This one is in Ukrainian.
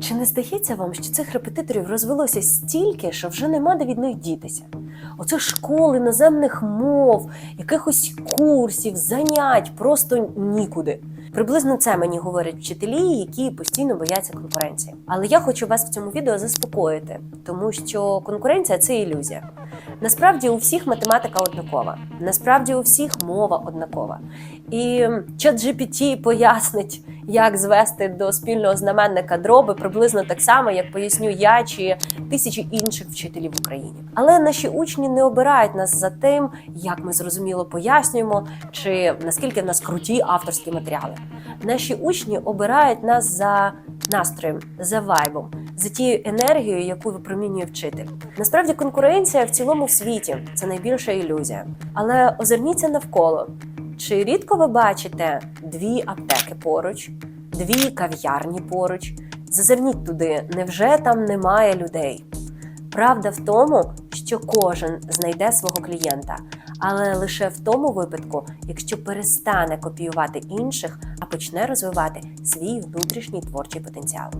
Чи не здається вам, що цих репетиторів розвелося стільки, що вже нема де від них дітися? Оце школи іноземних мов, якихось курсів, занять, просто нікуди. Приблизно це мені говорять вчителі, які постійно бояться конкуренції. Але я хочу вас в цьому відео заспокоїти, тому що конкуренція це ілюзія. Насправді у всіх математика однакова, насправді у всіх мова однакова. І чат пояснить, як звести до спільного знаменника дроби приблизно так само, як поясню я чи тисячі інших вчителів в Україні. Але наші учні не обирають нас за тим, як ми зрозуміло пояснюємо, чи наскільки в нас круті авторські матеріали. Наші учні обирають нас за настроєм, за вайбом, за тією енергією, яку випромінює вчитель. Насправді конкуренція в цілому світі це найбільша ілюзія. Але озирніться навколо. Чи рідко ви бачите дві аптеки поруч, дві кав'ярні поруч? Зазирніть туди, невже там немає людей? Правда в тому, що кожен знайде свого клієнта, але лише в тому випадку, якщо перестане копіювати інших, а почне розвивати свій внутрішній творчий потенціал.